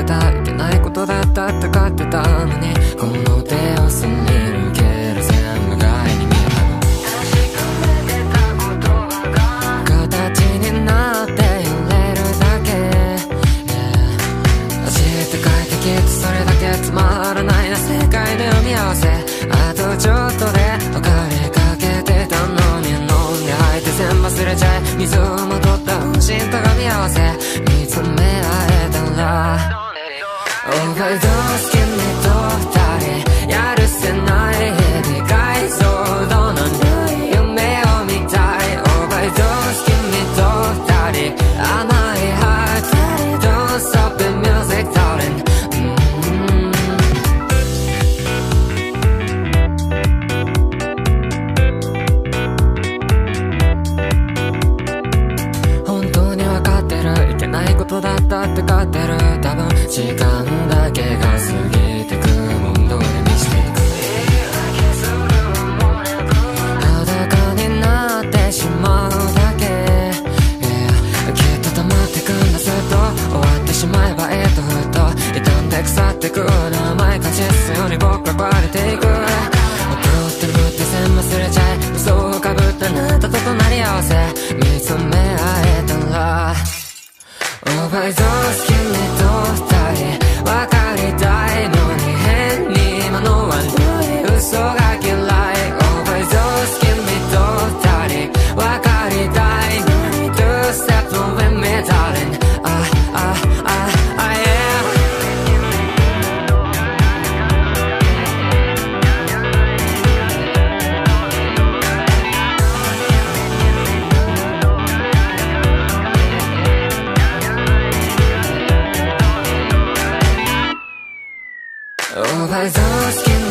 ってた。いけないことだったってかってたのにこの手をそのだ時間だけが過ぎてくもん通りにしていく裸になってしまうだけ、yeah、きっと溜まってくんだずっと終わってしまえばえっとふっと。傷んで腐ってく甘い勝ちすように僕は壊れていく。狂ってるぶって全忘れちゃい嘘をかぶったあなたと隣り合わせ。見つめ合えたら。Overdose 君と Oh, by those